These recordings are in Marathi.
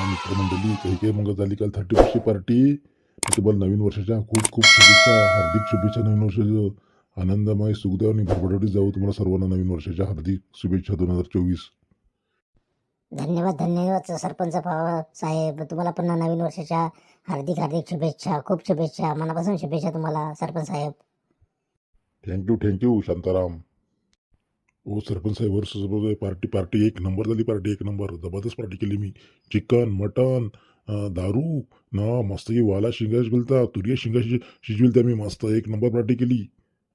मित्रमंडळी काही काही मग झाली काल थर्टी फर्स्टची पार्टी तुम्हाला नवीन वर्षाच्या खूप खूप शुभेच्छा हार्दिक शुभेच्छा नवीन वर्षाचं आनंदमय सुखदेव आणि भरभराटी जाऊ तुम्हाला सर्वांना नवीन वर्षाच्या हार्दिक शुभेच्छा दोन हजार चोवीस धन्यवाद धन्यवाद सरपंच साहेब तुम्हाला पुन्हा नवीन वर्षाच्या हार्दिक हार्दिक शुभेच्छा खूप शुभेच्छा मनापासून शुभेच्छा तुम्हाला सरपंच साहेब thank you thank you Shantaram. हो सरपंच साहेब वर्ष पार्टी पार्टी एक नंबर झाली पार्टी एक नंबर. जबरदस्त पार्टी केली मी. चिकन मटन दारू ना मस्त की वाला शिंगा शिजविलता तुरिया शिंगा शिज शिजविलता मी मस्त. एक नंबर पार्टी केली.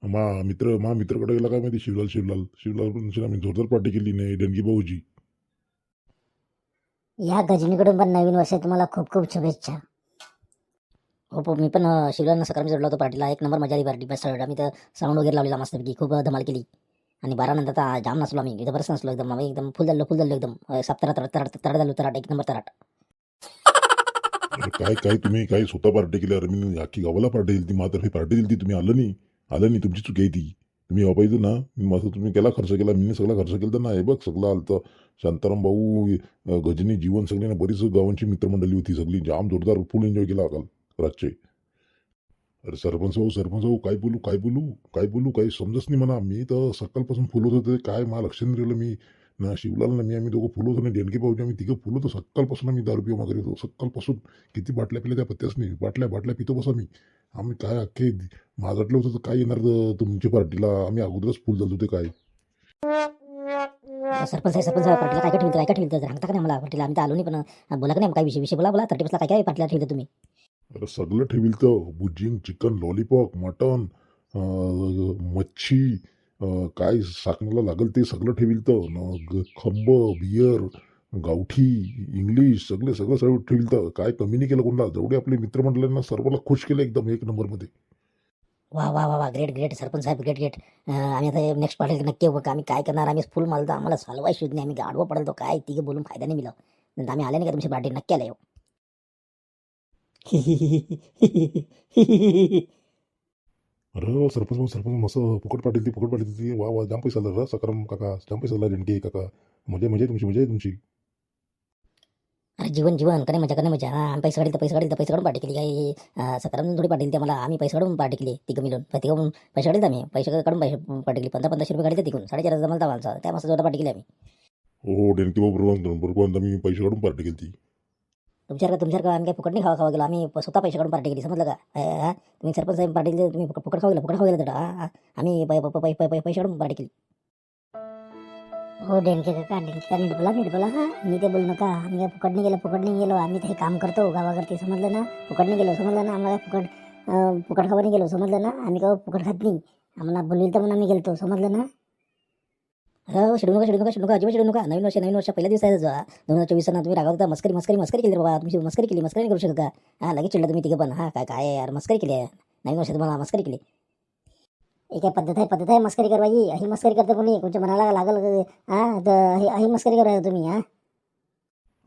मा मित्र मा मित्रकडे गेला काय माहिती? शिवलाल शिवलाल शिवलाल पण आम्ही जोरदार पार्टी केली. नाही डनगी भाऊजी. या गजनीकडून पण नवीन वर्षात तुम्हाला खूप खूप शुभेच्छा. हो, हो मी पण शिवलाल शिवरायांना सकाळी जोडला होतो पार्टीला. एक नंबर मजा आली पार्टी मस्त मी तर साऊंड वगैरे लावलेला मस्तपैकी. खूप धमाल केली. आणि बारा नंतर तर जाम नसलो आम्ही. जबरदस्त नसलो एकदम. आम्ही एकदम फुल झालो फुल झालो एकदम. अं, सात तराट तराट तराट झालो तराट. एक नंबर तराट. अरे काय काय तुम्ही? काय स्वतः पार्टी केली अरे मी अख्खी गावाला पार्टी दिली ती ही पार्टी दिली ती तुम्ही आलं नाही. आलं नाही. तुमची चुकी आहे ती. तुम्ही यावं पाहिजे ना मी माझं तुम्ही केला खर्च केला. मी सगळा खर्च केला तर हे बघ सगळं आलं तर शांताराम भाऊ गजनी जीवन सगळी ना बरीच गावांची मित्रमंडळी होती सगळी. जाम जोरदार फुल एन्जॉय केला काल रातचे. अरे सरपंच भाऊ सरपंच भाऊ काय बोलू काय बोलू काय बोलू काही समजच नाही म्हणा. मी तर सकाळपासून फुलत होते. काय मला लक्ष नाही राहिलं मी. ना शिवलाल ना मी. आम्ही दोघं फुलत होतो. डेणके भाऊजी आम्ही तिघं फुलत होतो. सकाळपासून आम्ही दारू पिऊ वगैरे होतो. सकाळपासून किती बाटल्या पिल्या त्या पत्त्याच नाही. बाटल्या बाटल्या पितो बसा मी. आम्ही काय अख्खे माझाटलं होतं तर काय येणार तुमच्या पार्टीला? आम्ही अगोदरच फुल झालो होते काय? सरपंच सरपंच साहेब काय काय ठेवलं? काय काय ठेवलं? सांगता का नाही मला पार्टीला आम्ही तर आलो नाही पण बोला का नाही? काय विषय विषय बोला बोला. थर्टी फर्स्टला काय काय पार्टीला ठेवलं तुम्ही? अरे सगळं ठेवील तर. बुजिंग चिकन लॉलीपॉप मटन मच्छी काय साकण्याला लागेल ते सगळं ठेवील तर. न ग- खंब बियर गावठी इंग्लिश सगळे सगळं सगळं ठेवील तर. काय कमी नाही केलं कोणाला? जेवढे आपले मित्रमंडळांना सर्वांना खुश केलं एकदम एक नंबरमध्ये. वा वा वा वा ग्रेट ग्रेट सरपंच साहेब ग्रेट ग्रेट आम्ही आता नेक्स्ट पार्टी नक्की बघ आम्ही काय करणार? आम्ही फुल मालतो आम्हाला सलवाय शोध नाही आम्ही गाडवं पडलो काय? तिघे बोलून फायदा नाही मिळव नंतर आम्ही आले नाही का तुमची पार्टी नक्की आले हो. अरे वा, सरपंच भाऊ सरपंच मस्त. फुकट पाटील ती फुकट पाटील ती. वा वा जाम पैसा आला रे सकाराम काका. जाम पैसा आला रणके काका. मजा मजा आहे तुमची मजा आहे तुमची. अरे जीवन जीवन. कधी मजा कधी मजा. हा आम्ही पैसे काढली तर पैसे काढली तर पैसे काढून पार्टी केली. काय सकाराम थोडी पार्टी दिली मला आम्ही पैसे काढून पार्टी केली तिघं मिळून. तिघं मिळून पैसे काढले आम्ही. पैसे काढून पैसे पार्टी केली. पंधरा पंधराशे रुपये काढले तिकून साडेचार हजार जमलता माणसा त्या मस्त जोरदार पार्टी केली आम्ही. हो डेनके भाऊ बरोबर बरोबर आम्ही पैसे काढून पार्टी केली ती. तुमच्यासारखं तुमच्यासारखं आम्ही फुकट नाही खावा खावा गेलो. आम्ही स्वतः पैसे काढून पार्टी केली समजलं का? हा तुम्ही सरपंच साहेब पार्टी दिली तुम्ही फुकट खाऊ खावा गेला फुकट खावा गेला तर हा, आम्ही पै- पै- पै- पै- पै- पैसे काढून पार्टी केली. हो डेनके काका डेनके नीट बोला नीट बोला हा? मी ते बोलू नका. आम्ही काय फुकट नाही गेलो फुकट नाही गेलो. आम्ही ते काम करतो गावाकडे समजलं ना? फुकट नाही गेलो समजलं ना? आम्हाला फुकट अं, फुकट खावा नाही गेलो समजलं ना? आम्ही काय फुकट खात नाही. आम्हाला बोलवी तर म्हणून आम्ही गेलतो समजलं ना? हो शिडू नका शिडू नका शिडू नका अजिबात शिडू नका. नवीन वर्ष नवीन वर्ष पहिल्या दिवसाचा जो दोन हजार चोवीस ना तुम्ही रागावता मस्करी मस्करी मस्करी केली बाबा. तुमची मस्करी केली मस्करी करू शकता हा लगेच चिडला तुम्ही तिघं पण. हा काय काय यार मस्करी केली आहे नवीन वर्ष तुम्हाला मस्करी केली. एक काय पद्धत आहे पद्धत आहे मस्करी करवायची? ही मस्करी करता कोणी? तुमच्या मनाला लागल हा तर ही मस्करी करा तुम्ही हा?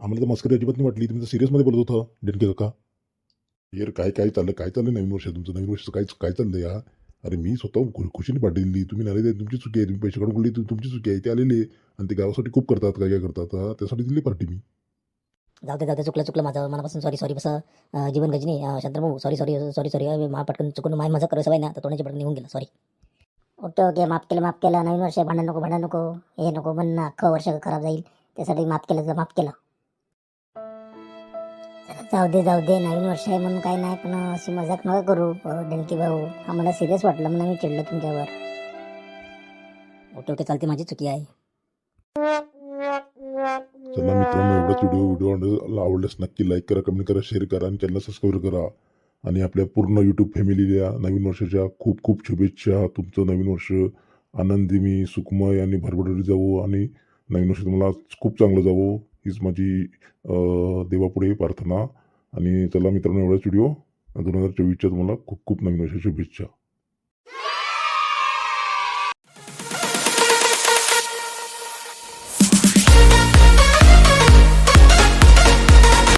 आम्हाला तर मस्करी अजिबात नाही वाटली. तुम्ही तर सिरियसमध्ये बोलत होता डेनके काका. यार काय काय चाललं काय चाललं नवीन वर्ष? तुमचं नवीन वर्ष काय काय चाललं या अरे मी स्वतः खुशीने पाठी दिली तुम्ही नाही ते तुमची चुकी आहे. तुम्ही पैसे काढून बोलली तुमची चुकी आहे ते आलेले आणि ते गावासाठी खूप करतात काय काय करतात. हा, त्यासाठी दिली पार्टी मी. जाऊ दे जाऊ दे. चुकलं चुकलं माझं. मनापासून सॉरी सॉरी बस. जीवन गजनी शांतभाऊ सॉरी सॉरी सॉरी सॉरी मा पटकन चुकून माय माझं करत सवय ना तर तोंडाची पटकन निघून गेलं. सॉरी ओके ओके माफ केलं माफ केलं. नवीन वर्ष भांडण नको भांडण नको. हे नको म्हणणं अख्खं वर्ष खराब जाईल. त्यासाठी माफ केलं तर माफ केलं. जाऊ दे जाऊ दे नवीन वर्ष आहे म्हणून काय नाही पण अशी मजाक नका करू डेनकी भाऊ. आम्हाला सिरियस वाटलं म्हणून मी चिडलो तुमच्यावर. ओके ओके चालते माझी चुकी आहे. चला मित्रांनो एवढाच व्हिडिओ व्हिडिओ आवडल्यास नक्की लाईक करा कमेंट करा शेअर करा आणि चॅनल सबस्क्राईब करा. आणि आपल्या पूर्ण यूट्यूब फॅमिलीला नवीन वर्षाच्या खूप खूप शुभेच्छा. तुमचं नवीन वर्ष आनंदीमी सुखमय आणि भरभरून जावो आणि नवीन वर्ष तुम्हाला खूप चांगलं जावो. हीच माझी देवापुढे प्रार्थना. आणि चला मित्रांनो एवढाच व्हिडिओ. दोन हजार चोवीसच्या तुम्हाला खूप खूप नवीन वर्षाच्या शुभेच्छा.